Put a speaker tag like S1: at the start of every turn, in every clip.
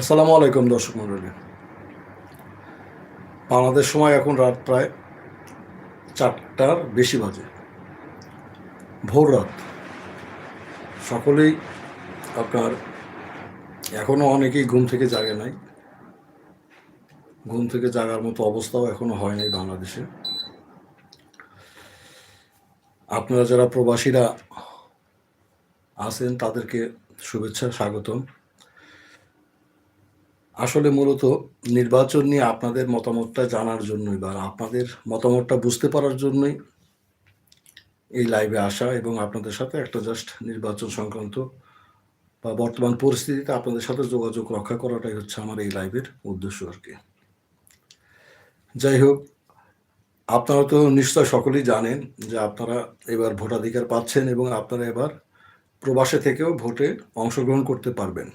S1: আসসালামু আলাইকুম দর্শক মন্ডলী বাংলাদেশ সময় এখন রাত প্রায় চারটার বেশি বাজে। ভোর রাত। সকলেই আপনার এখনও অনেকেই ঘুম থেকে জাগে নাই। ঘুম থেকে জাগার মতো অবস্থাও এখনও হয় নাই বাংলাদেশে। আপনারা যারা প্রবাসীরা আছেন, তাদেরকে শুভেচ্ছা, স্বাগতম। আসলে মূলত নির্বাচন নিয়ে আপনাদের মতামতটা জানার জন্যই বা আপনাদের মতামতটা বুঝতে পারার জন্যই এই লাইভে আসা এবং আপনাদের সাথে একটা জাস্ট নির্বাচন সংক্রান্ত বা বর্তমান পরিস্থিতিতে আপনাদের সাথে যোগাযোগ রক্ষা করাটাই হচ্ছে আমার এই লাইভের উদ্দেশ্য আর কি। যাই হোক আপনারা তো নিশ্চয় সকলেই জানেন যে আপনারা এবার ভোটাধিকার পাচ্ছেন এবং আপনারা এবার প্রবাসে থেকেও ভোটে অংশগ্রহণ করতে পারবেন।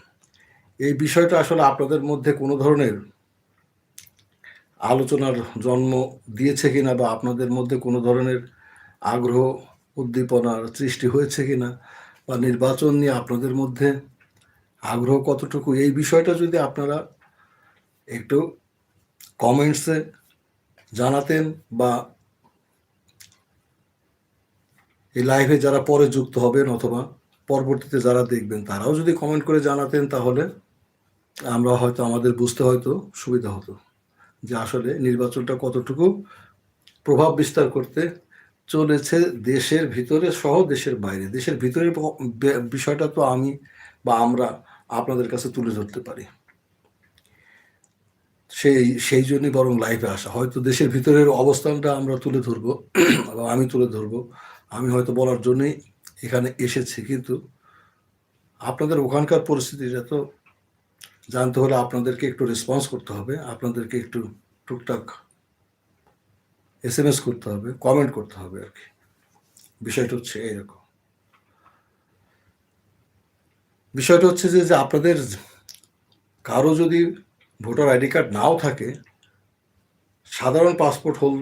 S1: এই বিষয়টা আসলে আপনাদের মধ্যে কোনো ধরনের আলোচনার জন্ম দিয়েছে কিনা বা আপনাদের মধ্যে কোনো ধরনের আগ্রহ, উদ্দীপনার সৃষ্টি হয়েছে কিনা বা নির্বাচন নিয়ে আপনাদের মধ্যে আগ্রহ কতটুকু? এই বিষয়টা যদি আপনারা একটু কমেন্টসে জানাতেন বা এই লাইভে যারা পরে যুক্ত হবেন অথবা পরবর্তীতে যারা দেখবেন, তারাও যদি কমেন্ট করে জানাতেন তাহলে আমরা হয়তো, আমাদের বুঝতে হয়তো সুবিধা হতো যে আসলে নির্বাচনটা কতটুকু প্রভাব বিস্তার করতে চলেছে দেশের ভিতরে সহ দেশের বাইরে। দেশের ভিতরে বিষয়টা তো আমি বা আমরা আপনাদের কাছে তুলে ধরতে পারি। সেই সেই জন্যই বরং লাইফে আসা। হয়তো দেশের ভিতরের অবস্থানটা আমরা তুলে ধরবো, এবং আমি তুলে ধরবো। আমি হয়তো বলার জন্যই এখানে এসেছি, কিন্তু আপনাদের ওখানকার পরিস্থিতিটা তো জানতে হলে আপনাদেরকে একটু রেসপন্স করতে হবে, আপনাদেরকে একটু টুকটাক এস এম এস করতে হবে কমেন্ট করতে হবে আর কি। বিষয়টা হচ্ছে এরকম। বিষয়টা হচ্ছে যে যে আপনাদের কারও যদি ভোটার আইডি কার্ড নাও থাকে, সাধারণ পাসপোর্ট হোল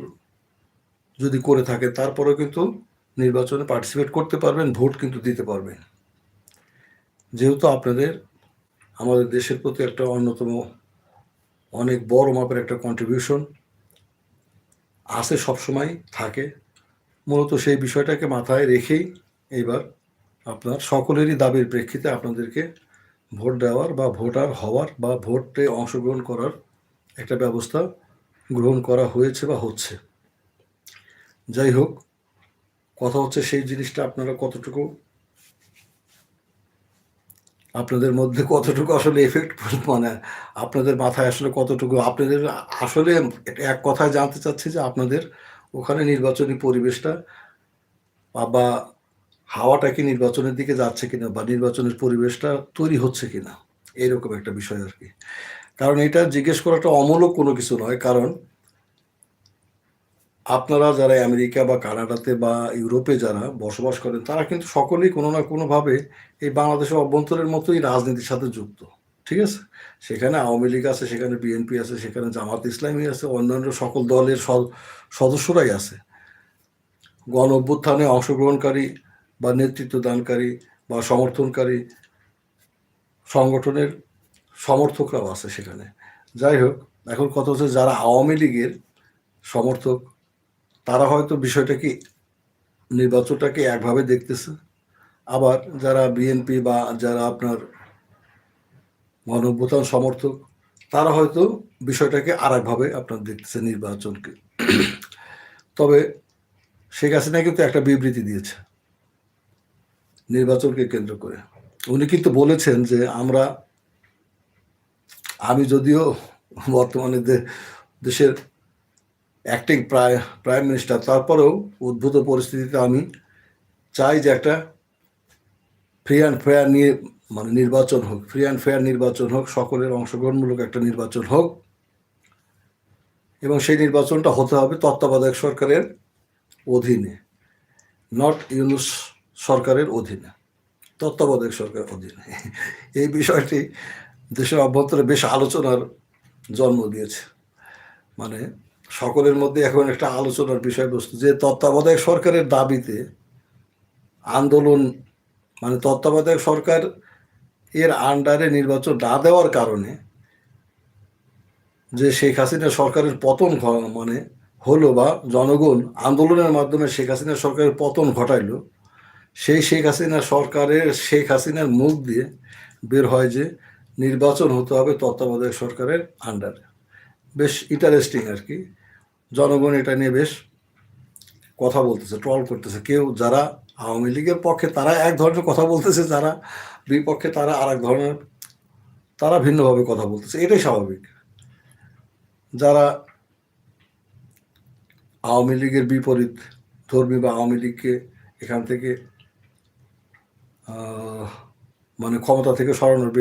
S1: যদি করে থাকে, তারপরেও কিন্তু নির্বাচনে পার্টিসিপেট করতে পারবেন, ভোট কিন্তু দিতে পারবেন। যেহেতু আপনাদের আমাদের দেশের প্রতি একটা অন্যতম, অনেক বড় মাপের একটা কন্ট্রিবিউশন আছে সবসময়, থাকে। মূলত সেই বিষয়টাকে মাথায় রেখেই এইবার আপনার সকলেরই দাবির প্রেক্ষিতে আপনাদেরকে ভোট দেওয়ার বা ভোটার হওয়ার বা ভোটে অংশগ্রহণ করার একটা ব্যবস্থা গ্রহণ করা হয়েছে বা হচ্ছে। যাই হোক, কথা হচ্ছে সেই জিনিসটা আপনারা কতটুকু আপনাদের মধ্যে কতটুকু আসলে এফেক্ট মানে আপনাদের মাথায় আসলে কতটুকু, আপনাদের আসলে এক কথায় জানতে চাচ্ছি যে আপনাদের ওখানে নির্বাচনী পরিবেশটা বা হাওয়াটা কি নির্বাচনের দিকে যাচ্ছে কিনা বা নির্বাচনের পরিবেশটা তৈরি হচ্ছে কিনা? এইরকম একটা বিষয় আর কি। কারণ এটা জিজ্ঞেস করাটা অমূলক কোনো কিছু নয়। কারণ আপনারা যারা আমেরিকা বা কানাডাতে বা ইউরোপে যারা বসবাস করেন, তারা কিন্তু সকলেই কোনো না কোনোভাবে এই বাংলাদেশের অভ্যন্তরের মতোই রাজনীতির সাথে যুক্ত, ঠিক আছে? সেখানে আওয়ামী লীগ আছে, সেখানে বিএনপি আছে, সেখানে জামাত ইসলামী আছে, অন্যান্য সকল দলের সদস্যরাই আছে। গণ অভ্যুত্থানে অংশগ্রহণকারী বা নেতৃত্ব দানকারী বা সমর্থনকারী সংগঠনের সমর্থকরাও আছে সেখানে। যাই হোক, এখন কথা হচ্ছে যারা আওয়ামী লীগের সমর্থক তারা হয়তো বিষয়টাকে, নির্বাচনটাকে একভাবে দেখতেছে। আবার যারা বিএনপি বা যারা আপনার গণভ্যুত্থান সমর্থক, তারা হয়তো বিষয়টাকে আর একভাবে আপনার দেখতেছে নির্বাচনকে। তবে শেখ হাসিনা কিন্তু একটা বিবৃতি দিয়েছে নির্বাচনকে কেন্দ্র করে। উনি কিন্তু বলেছেন যে, আমরা, আমি যদিও বর্তমানে দেশের অ্যাক্টিং প্রায় প্রাইম মিনিস্টার তারপরেও উদ্ভূত পরিস্থিতিতে আমি চাই যে একটা ফ্রি অ্যান্ড ফেয়ার নিয়ে মানে নির্বাচন হোক ফ্রি অ্যান্ড ফেয়ার নির্বাচন হোক, সকলের অংশগ্রহণমূলক একটা নির্বাচন হোক। এবং সেই নির্বাচনটা হতে হবে তত্ত্বাবধায়ক সরকারের অধীনে নট ইউনুস সরকারের অধীনে, তত্ত্বাবধায়ক সরকারের অধীনে। এই বিষয়টি দেশের অভ্যন্তরে বেশ আলোচনার জন্ম দিয়েছে। মানে সকলের মধ্যে এখন একটা আলোচনার বিষয়বস্তু যে তত্ত্বাবধায়ক সরকারের দাবিতে আন্দোলন মানে তত্ত্বাবধায়ক সরকার এর আন্ডারে নির্বাচন না দেওয়ার কারণে যে শেখ হাসিনা সরকারের পতন মানে হলো বা জনগণ আন্দোলনের মাধ্যমে শেখ হাসিনা সরকারের পতন ঘটাইলো, সেই শেখ হাসিনা সরকারের, শেখ হাসিনার মুখ দিয়ে বের হয় যে নির্বাচন হতে হবে তত্ত্বাবধায়ক সরকারের আন্ডারে বেশ ইন্টারেস্টিং আর কি। জনগণ এটা নিয়ে বেশ কথা বলতেছে ট্রল করতেছে। কেউ যারা আওয়ামী লীগের পক্ষে তারা এক ধরনের কথা বলতেছে, যারা বিপক্ষে তারা আর এক ধরনের তারা ভিন্নভাবে কথা বলতেছে। এটাই স্বাভাবিক। যারা আওয়ামী লীগের বিপরীত ধর্মী বা আওয়ামী লীগকে এখান থেকে মানে ক্ষমতা থেকে সরানোর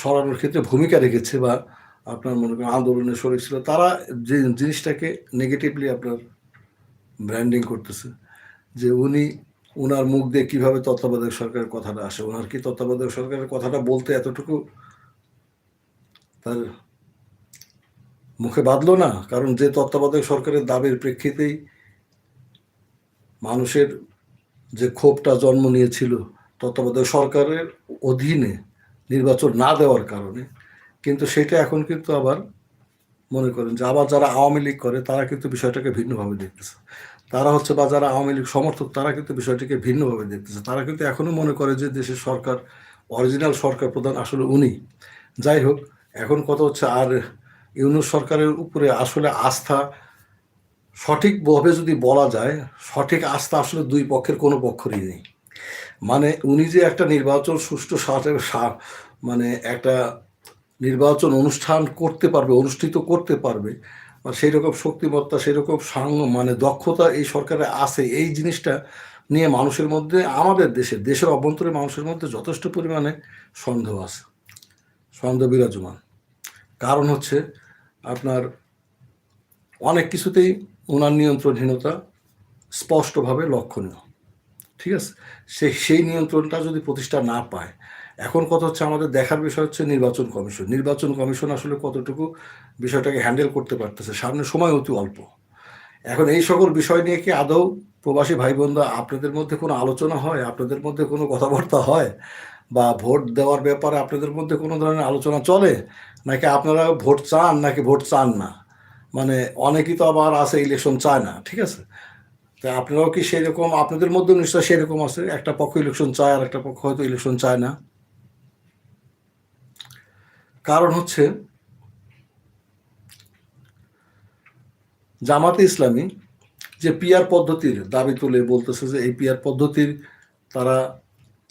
S1: সরানোর ক্ষেত্রে ভূমিকা রেখেছে বা আপনার মনে করেন আন্দোলনে শরীর ছিল, তারা যে জিনিসটাকে নেগেটিভলি আপনার ব্র্যান্ডিং করতেছে, যে উনি ওনার মুখ দিয়ে কীভাবে তত্ত্বাবধায়ক সরকারের কথাটা আসে ওনার কি তত্ত্বাবধায়ক সরকারের কথাটা বলতে এতটুকু তার মুখে বাঁধলো না? কারণ যে তত্ত্বাবধায়ক সরকারের দাবির প্রেক্ষিতেই মানুষের যে ক্ষোভটা জন্ম নিয়েছিল তত্ত্বাবধায়ক সরকারের অধীনে নির্বাচন না দেওয়ার কারণে কিন্তু সেটা এখন কিন্তু আবার মনে করেন যে আবার যারা আওয়ামী লীগ করে, তারা কিন্তু বিষয়টাকে ভিন্নভাবে দেখতেছে। তারা হচ্ছে বা যারা আওয়ামী লীগ সমর্থক, তারা কিন্তু বিষয়টিকে ভিন্নভাবে দেখতেছে। তারা কিন্তু এখনও মনে করে যে দেশের সরকার, অরিজিনাল সরকার প্রধান আসলে উনি। যাই হোক, এখন কথা হচ্ছে আর ইউনুস সরকারের উপরে আসলে আস্থা সঠিকভাবে যদি বলা যায়, সঠিক আস্থা আসলে দুই পক্ষের কোনো পক্ষরই নেই। মানে উনি যে একটা নির্বাচন সুষ্ঠু সাথে মানে একটা নির্বাচন অনুষ্ঠান করতে পারবে, অনুষ্ঠিত করতে পারবে, বা সেই রকম শক্তিমত্তা সেই রকম সাং মানে দক্ষতা এই সরকারে আছে, এই জিনিসটা নিয়ে মানুষের মধ্যে, আমাদের দেশে, দেশের অভ্যন্তরে মানুষের মধ্যে যথেষ্ট পরিমাণে সন্দেহ আছে, সন্দেহ বিরাজমান। কারণ হচ্ছে আপনার অনেক কিছুতেই ওনার নিয়ন্ত্রণহীনতা স্পষ্টভাবে লক্ষণীয়, ঠিক আছে? সে, সেই নিয়ন্ত্রণটা যদি প্রতিষ্ঠা না পায় এখন কথা হচ্ছে আমাদের দেখার বিষয় হচ্ছে নির্বাচন কমিশন। নির্বাচন কমিশন আসলে কতটুকু বিষয়টাকে হ্যান্ডেল করতে পারতেছে, সামনে সময় অতি অল্প। এখন এই সকল বিষয় নিয়ে কি আদৌ প্রবাসী ভাই বোনরা আপনাদের মধ্যে কোনো আলোচনা হয়, আপনাদের মধ্যে কোনো কথাবার্তা হয়, বা ভোট দেওয়ার ব্যাপারে আপনাদের মধ্যে কোনো ধরনের আলোচনা চলে? নাকি আপনারা ভোট চান, নাকি ভোট চান না? মানে অনেকেই তো আবার আছে, ইলেকশন চায় না, ঠিক আছে? তা আপনারাও কি সেরকম, আপনাদের মধ্যেও নিশ্চয় সেরকম আছে, একটা পক্ষ ইলেকশন চায় আর একটা পক্ষ হয়তো ইলেকশন চায় না। কারণ হচ্ছে জামাতে ইসলামী যে পিয়ার পদ্ধতির দাবি তুলে বলতেছে যে এই পিয়ার পদ্ধতির তারা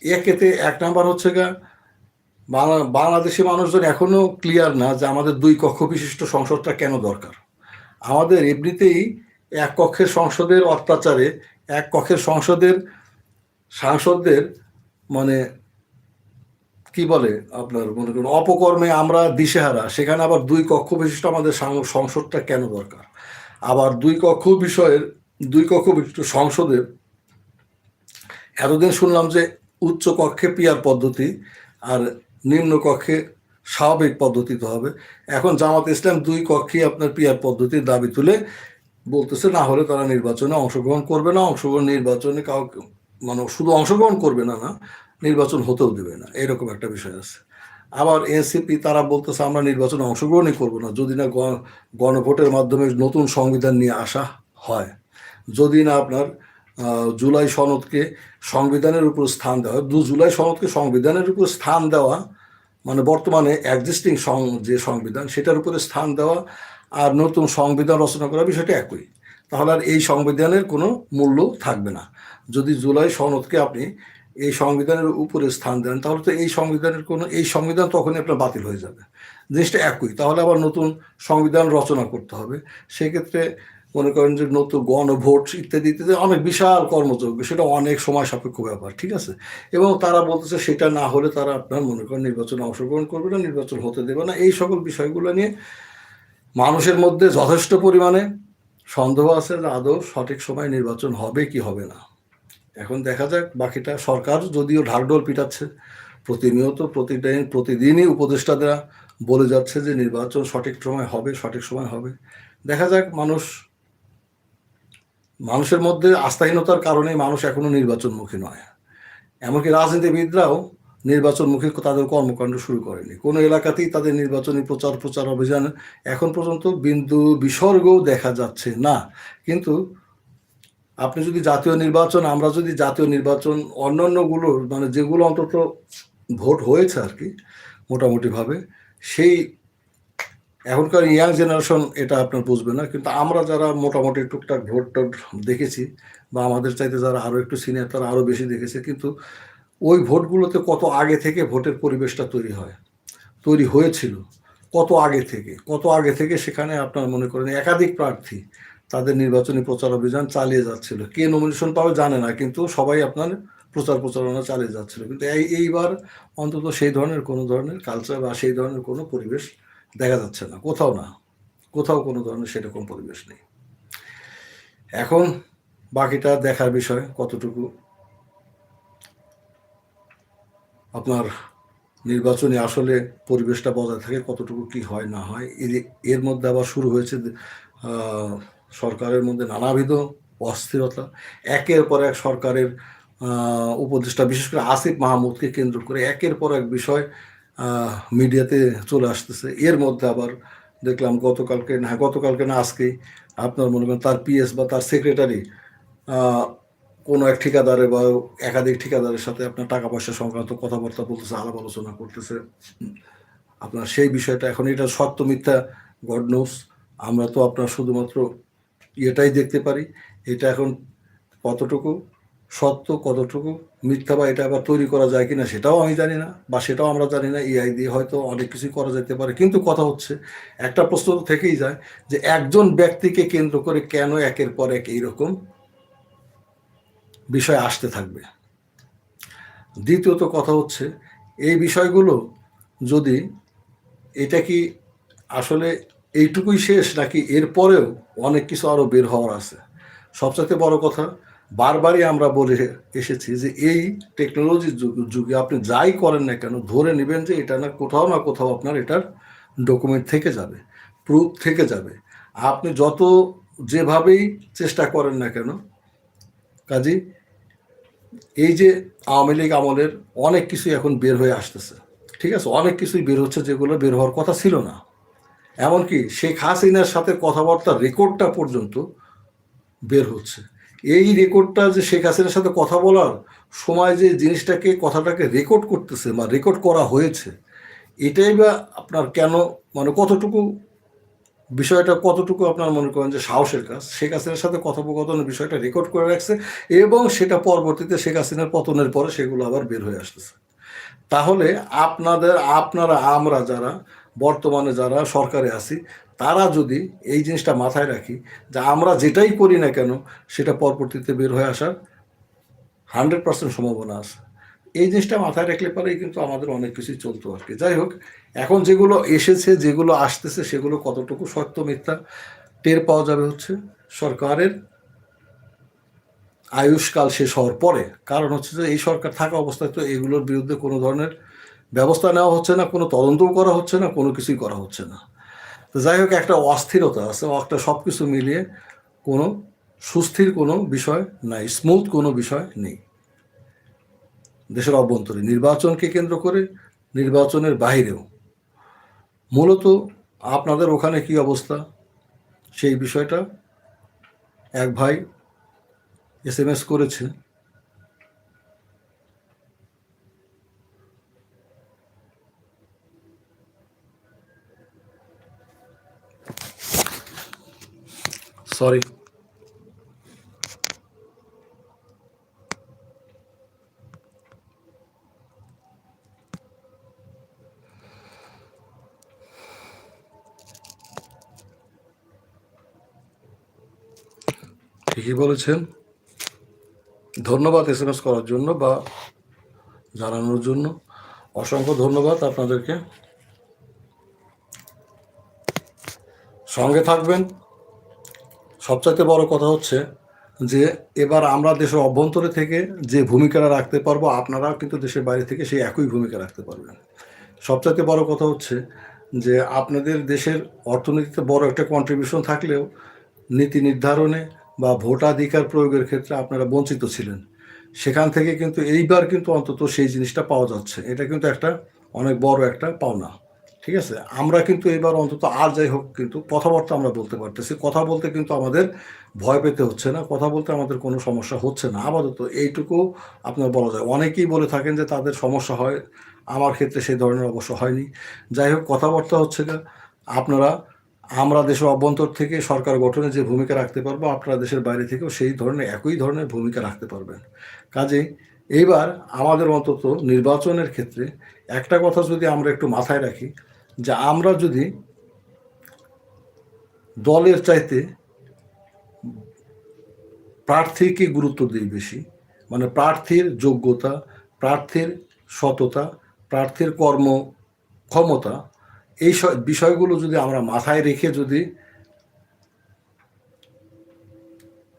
S1: একেতে এক নাম্বার হচ্ছে গা, বাংলা- বাংলাদেশি মানুষজন এখনও ক্লিয়ার না যে আমাদের দুই কক্ষ বিশিষ্ট সংসদটা কেন দরকার। আমাদের এমনিতেই এক কক্ষের সংসদের অত্যাচারে এক কক্ষের সংসদের সাংসদদের মানে কি বলে আপনার মনে করুন, অপকর্মে আমরা দিশেহারা, সেখানে আবার দুই কক্ষ বিশিষ্ট আমাদের সংসদটা কেন দরকার? আবার দুই কক্ষ বিষয়ের, দুই কক্ষ বিশিষ্ট সংসদে এতদিন শুনলাম যে উচ্চ কক্ষে পিয়ার পদ্ধতি আর নিম্ন কক্ষে স্বাভাবিক পদ্ধতিতে হবে। এখন জামাত ইসলাম দুই কক্ষে আপনার পিয়ার পদ্ধতির দাবি তুলে বলতেছে, না হলে তারা নির্বাচনে অংশগ্রহণ করবে না। অংশগ্রহণ নির্বাচনে কাউকে মানে শুধু অংশগ্রহণ করবে না না নির্বাচন হতেও দেবে না। এরকম একটা বিষয় আছে। আবার এনসিপি, তারা বলতেছে, আমরা নির্বাচনে অংশগ্রহণই করব না। যদি না গণ- গণভোটের মাধ্যমে নতুন সংবিধান নিয়ে আসা হয়। যদি না আপনার জুলাই সনদকে সংবিধানের উপর স্থান দেওয়া হয়। দু, জুলাই সনদকে সংবিধানের উপর স্থান দেওয়া মানে বর্তমানে এক্সিস্টিং যে সংবিধান, সেটার উপরে স্থান দেওয়া আর নতুন সংবিধান রচনা করা বিষয়টা একই। তাহলে আর এই সংবিধানের কোনো মূল্য থাকবে না। যদি জুলাই সনদকে আপনি এই সংবিধানের উপরে স্থান দেন, তাহলে তো এই সংবিধানের কোনো এই সংবিধান তখনই আপনার বাতিল হয়ে যাবে। জিনিসটা একই, তাহলে আবার নতুন সংবিধান রচনা করতে হবে। সেক্ষেত্রে মনে করেন যে নতুন গণভোট ইত্যাদি ইত্যাদি অনেক বিশাল কর্মযোগ্য, সেটা অনেক সময় সাপেক্ষ ব্যাপার, ঠিক আছে? এবং তারা বলতেছে সেটা না হলে তারা আপনার মনে করেন নির্বাচনে অংশগ্রহণ করবে না, নির্বাচন হতে দেবে না। এই সকল বিষয়গুলো নিয়ে মানুষের মধ্যে যথেষ্ট পরিমাণে সন্দেহ আছে যে আদৌ সঠিক সময় নির্বাচন হবে কি হবে না। এখন দেখা যাক, বাকিটা সরকার যদিও ঢাকঢোল পিটাচ্ছে, প্রতিনিয়ত প্রতিদিন, প্রতিদিনই উপদেষ্টারা বলে যাচ্ছে যে নির্বাচন সঠিক সময় হবে, সঠিক সময় হবে। দেখা যাক, মানুষ, মানুষের মধ্যে আস্থাহীনতার কারণে মানুষ এখনও নির্বাচনমুখী নয়। এমনকি রাজনীতিবিদরাও নির্বাচনমুখী তাদের কর্মকাণ্ড শুরু করেনি। কোনো এলাকাতেই তাদের নির্বাচনী প্রচার প্রচার অভিযান এখন পর্যন্ত বিন্দু বিসর্গও দেখা যাচ্ছে না। কিন্তু আপনি যদি জাতীয় নির্বাচন, আমরা যদি জাতীয় নির্বাচন, অন্যান্যগুলোর মানে যেগুলো অন্তত ভোট হয়েছে আর কি, মোটামুটিভাবে, সেই এখনকার ইয়াং জেনারেশন এটা আপনার বুঝবে না। কিন্তু আমরা যারা মোটামুটি টুকটাক ভোট টোট দেখেছি, বা আমাদের চাইতে যারা আরও একটু সিনিয়র তারা আরও বেশি দেখেছে, কিন্তু ওই ভোটগুলোতে কত আগে থেকে ভোটের পরিবেশটা তৈরি হয়, তৈরি হয়েছিল, কত আগে থেকে, কত আগে থেকে সেখানে আপনার মনে করেন একাধিক প্রার্থী তাদের নির্বাচনী প্রচার অভিযান চালিয়ে যাচ্ছিল। কে নমিনেশন পাবে জানে না, কিন্তু সবাই আপনার প্রচার প্রচারণা চালিয়ে যাচ্ছিল। কিন্তু এই, এইবার অন্তত সেই ধরনের কোনো ধরনের কালচার বা সেই ধরনের কোনো পরিবেশ দেখা যাচ্ছে না। কোথাও না, কোথাও কোনো ধরনের সেরকম পরিবেশ নেই। এখন বাকিটা দেখার বিষয় কতটুকু আপনার নির্বাচনে আসলে পরিবেশটা বজায় থাকে, কতটুকু কি হয় না হয় এর- মধ্যে আবার শুরু হয়েছে সরকারের মধ্যে নানাবিধ অস্থিরতা। একের পর এক সরকারের উপদেষ্টা, বিশেষ করে আসিফ মাহমুদকে কেন্দ্র করে একের পর এক বিষয় মিডিয়াতে চলে আসতেছে। এর মধ্যে আবার দেখলাম গতকালকে না গতকালকে না, আজকেই আপনার মনে করেন তার পিএস বা তার সেক্রেটারি কোনো এক ঠিকাদারে বা একাধিক ঠিকাদারের সাথে আপনার টাকা পয়সা সংক্রান্ত কথাবার্তা বলতেছে, আলাপ আলোচনা করতেছে। আপনার সেই বিষয়টা, এখন এটা সত্য মিথ্যা গড নোস আমরা তো আপনার শুধুমাত্র এটাই দেখতে পারি। এটা এখন কতটুকু? সত্য কতটুকু? মিথ্যা বা এটা আবার তৈরি করা যায় কিনা সেটাও আমি জানি না বা সেটাও আমরা জানি না। এআই দিয়ে হয়তো অনেক কিছুই করা যেতে পারে। কিন্তু কথা হচ্ছে, একটা প্রশ্ন তো থেকেই যায় যে একজন ব্যক্তিকে কেন্দ্র করে কেন একের পর এক এইরকম বিষয় আসতে থাকবে? দ্বিতীয়ত কথা হচ্ছে, এই বিষয়গুলো যদি এটা কি আসলে এইটুকুই শেষ নাকি এরপরেও অনেক কিছু আরও বের হওয়ার আছে? সবচাইতে বড় কথা, বারবারই আমরা বলে এসেছি যে এই টেকনোলজির যুগ- যুগে আপনি যাই করেন না কেন, ধরে নেবেন যে এটা না কোথাও না কোথাও আপনার এটার ডকুমেন্ট থেকে যাবে প্রুফ থেকে যাবে। আপনি যত যেভাবেই চেষ্টা করেন না কেন, কাজী, এই যে আওয়ামী লীগ আমলের অনেক কিছুই এখন বের হয়ে আসতেছে, ঠিক আছে? অনেক কিছুই বের হচ্ছে যেগুলো বের হওয়ার কথা ছিল না। এমনকি শেখ হাসিনার সাথে কথাবার্তার রেকর্ডটা পর্যন্ত বের হচ্ছে। এই রেকর্ডটা যে শেখ হাসিনার সাথে কথা বলার সময় যে জিনিসটাকে, কথাটাকে রেকর্ড করতেছে বা রেকর্ড করা হয়েছে, এটাই বা আপনার কেন মানে কতটুকু বিষয়টা, কতটুকু আপনার মনে করেন যে সাহসের কাজ? শেখ হাসিনার সাথে কথোপকথনের বিষয়টা রেকর্ড করে রাখছে এবং সেটা পরবর্তীতে শেখ হাসিনার পতনের পরে সেগুলো আবার বের হয়ে আসতেছে। তাহলে আপনাদের, আপনারা, আমরা যারা বর্তমানে যারা সরকারে আছি, তারা যদি এই জিনিসটা মাথায় রাখি যে আমরা যেটাই করি না কেন, সেটা পরবর্তীতে বের হয়ে আসার হান্ড্রেড পার্সেন্ট সম্ভাবনা আছে। এই জিনিসটা মাথায় রাখলে পরেই কিন্তু আমাদের অনেক কিছুই চলতো আর কি। যাই হোক, এখন যেগুলো এসেছে, যেগুলো আসতেছে, সেগুলো কতটুকু সত্য মিথ্যা টের পাওয়া যাবে হচ্ছে সরকারের। আয়ুষ্কাল শেষ হওয়ার পরে, কারণ হচ্ছে যে এই সরকার থাকা অবস্থায় তো এগুলোর বিরুদ্ধে কোনো ধরনের ব্যবস্থা নেওয়া হচ্ছে না, কোনো তদন্তও করা হচ্ছে না, কোনো কিছুই করা হচ্ছে না। তো যাই হোক, একটা অস্থিরতা আছে, একটা সব কিছু মিলিয়ে কোনো সুস্থির কোনো বিষয় নাই স্মুথ কোনো বিষয় নেই। দেশের অভ্যন্তরে নির্বাচনকে কেন্দ্র করে নির্বাচনের বাইরেও। মূলত আপনাদের ওখানে কি অবস্থা? সেই বিষয়টা এক ভাই এস এম এস করেছে। সরি ঠিকই বলেছেন। ধন্যবাদ এস এম এস করার জন্য বা জানানোর জন্য। অসংখ্য ধন্যবাদ আপনাদেরকে। সঙ্গে থাকবেন। সবচাইতে বড় কথা হচ্ছে যে এবার আমরা দেশের অভ্যন্তরে থেকে যে ভূমিকাটা রাখতে পারব, আপনারাও কিন্তু দেশের বাইরে থেকে সেই একই ভূমিকা রাখতে পারবেন। সবচাইতে বড় কথা হচ্ছে যে আপনাদের দেশের অর্থনীতিতে বড় একটা কন্ট্রিবিউশন থাকলেও নীতি নির্ধারণে বা ভোটাধিকার প্রয়োগের ক্ষেত্রে আপনারা বঞ্চিত ছিলেন। সেখান থেকে কিন্তু এইবার কিন্তু অন্তত সেই জিনিসটা পাওয়া যাচ্ছে। এটা কিন্তু একটা অনেক বড় একটা পাওনা। ঠিক আছে? আমরা কিন্তু এবার অন্তত আর যাই হোক কিন্তু কথাবার্তা আমরা বলতে পারতেছি। কথা বলতে কিন্তু আমাদের ভয় পেতে হচ্ছে না, কথা বলতে আমাদের কোনো সমস্যা হচ্ছে না। আপাতত এইটুকু আপনার বলা যায়। অনেকেই বলে থাকেন যে তাদের সমস্যা হয়, আমার ক্ষেত্রে সেই ধরনের অবশ্য হয়নি। যাই হোক, কথাবার্তা হচ্ছে না আপনারা, আমরা দেশের অভ্যন্তর থেকে সরকার গঠনে যে ভূমিকা রাখতে পারব, আপনারা দেশের বাইরে থেকেও সেই ধরনের, একই ধরনের ভূমিকা রাখতে পারবেন। কাজেই এইবার আমাদের অন্তত নির্বাচনের ক্ষেত্রে একটা কথা যদি আমরা একটু মাথায় রাখি যে আমরা যদি দলের চাইতে প্রার্থীকে গুরুত্ব দিই বেশি মানে প্রার্থীর যোগ্যতা, প্রার্থীর সততা, প্রার্থীর কর্ম ক্ষমতা, এই বিষয়গুলো যদি আমরা মাথায় রেখে যদি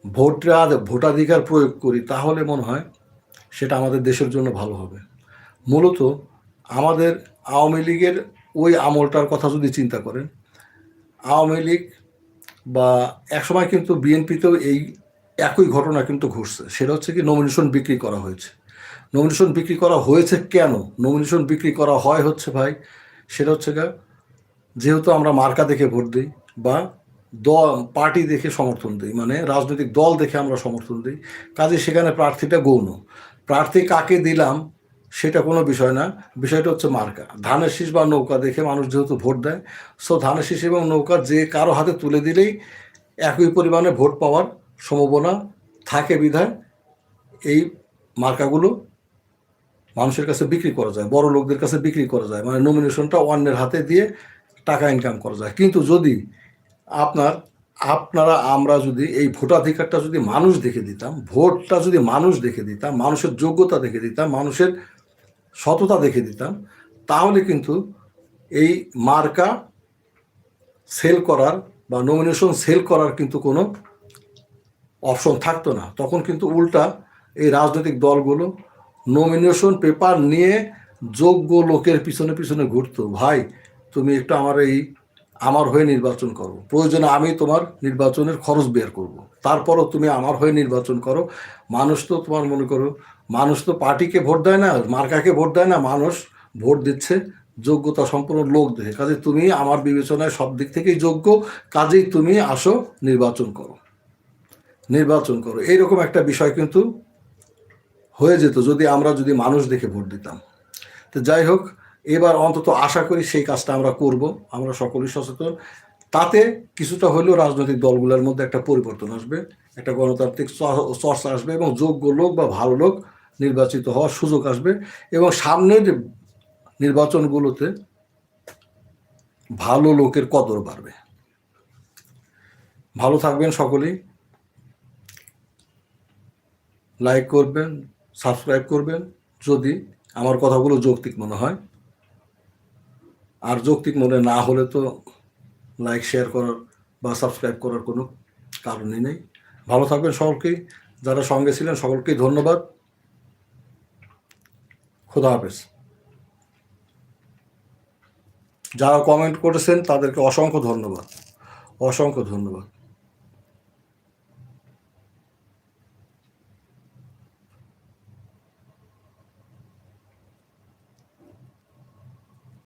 S1: ভোটরা, ভোটাধিকার প্রয়োগ করি, তাহলে মনে হয় সেটা আমাদের দেশের জন্য ভালো হবে। মূলত আমাদের আওয়ামী লীগের ওই আমলটার কথা যদি চিন্তা করেন, আওয়ামী লীগ বা একসময় কিন্তু বিএনপিতেও এই একই ঘটনা কিন্তু ঘটছে। সেটা হচ্ছে কি নমিনেশন বিক্রি করা হয়েছে। নমিনেশন বিক্রি করা হয়েছে কেন? নমিনেশন বিক্রি করা হয় হচ্ছে ভাই, সেটা হচ্ছে গা যেহেতু আমরা মার্কা দেখে ভোট দিই বা দল, পার্টি দেখে সমর্থন দিই মানে রাজনৈতিক দল দেখে আমরা সমর্থন দিই, কাজে সেখানে প্রার্থীটা গৌণ। প্রার্থী কাকে দিলাম? সেটা কোনো বিষয় না। বিষয়টা হচ্ছে মার্কা। ধানের শীষ বা নৌকা দেখে মানুষ যেহেতু ভোট দেয় সো ধানের শীষ এবং নৌকা যে কারও হাতে তুলে দিলেই একই পরিমাণে ভোট পাওয়ার সম্ভাবনা থাকে বিধায় এই মার্কাগুলো মানুষের কাছে বিক্রি করা যায়, বড় লোকদের কাছে বিক্রি করা যায় মানে নমিনেশনটা অন্যের হাতে দিয়ে টাকা ইনকাম করা যায়। কিন্তু যদি আপনার, আপনারা, আমরা যদি এই ভোটাধিকারটা যদি মানুষ দেখে দিতাম, ভোটটা যদি মানুষ দেখে দিতাম, মানুষের যোগ্যতা দেখে দিতাম, মানুষের সততা দেখে দিতাম, তাহলে কিন্তু এই মার্কা সেল করার বা নমিনেশন সেল করার কিন্তু কোনো অপশন থাকতো না। তখন কিন্তু উল্টা এই রাজনৈতিক দলগুলো নমিনেশন পেপার নিয়ে যোগ্য লোকের পিছনে পিছনে ঘুরতো, ভাই, তুমি একটু আমার এই আমার হয়ে নির্বাচন করো, প্রয়োজনে আমি তোমার নির্বাচনের খরচ বের করব, তারপরও তুমি আমার হয়ে নির্বাচন করো। মানুষ তো তোমার মনে করো মানুষ তো পার্টিকে ভোট দেয় না, মার্কাকে ভোট দেয় না, মানুষ ভোট দিচ্ছে, যোগ্যতা সম্পন্ন লোক দেখে কাজে তুমি আমার বিবেচনায় সব দিক থেকেই যোগ্য, কাজেই তুমি আসো, নির্বাচন করো। নির্বাচন করো। এইরকম একটা বিষয় কিন্তু হয়ে যেত যদি আমরা যদি মানুষ দেখে ভোট দিতাম। তো যাই হোক, এবার অন্তত আশা করি সেই কাজটা আমরা করব, আমরা সকলেই সচেতন। তাতে কিছুটা হলেও রাজনৈতিক দলগুলোর মধ্যে একটা পরিবর্তন আসবে, একটা গণতান্ত্রিক চর্চা আসবে এবং যোগ্য লোক বা ভালো লোক নির্বাচিত হওয়ার সুযোগ আসবে এবং সামনের নির্বাচনগুলোতে ভালো লোকের কদর বাড়বে। ভালো থাকবেন সকলেই। লাইক করবেন সাবস্ক্রাইব করবেন, যদি আমার কথাগুলো যৌক্তিক মনে হয়। আর যৌক্তিক মনে না হলে তো লাইক শেয়ার করার বা সাবস্ক্রাইব করার কোনো কারণই নেই। ভালো থাকবেন সকলকেই। যারা সঙ্গে ছিলেন সকলকেই ধন্যবাদ। খোদা হাফেজ। যারা কমেন্ট করেছেন তাদেরকে অসংখ্য ধন্যবাদ। অসংখ্য ধন্যবাদ।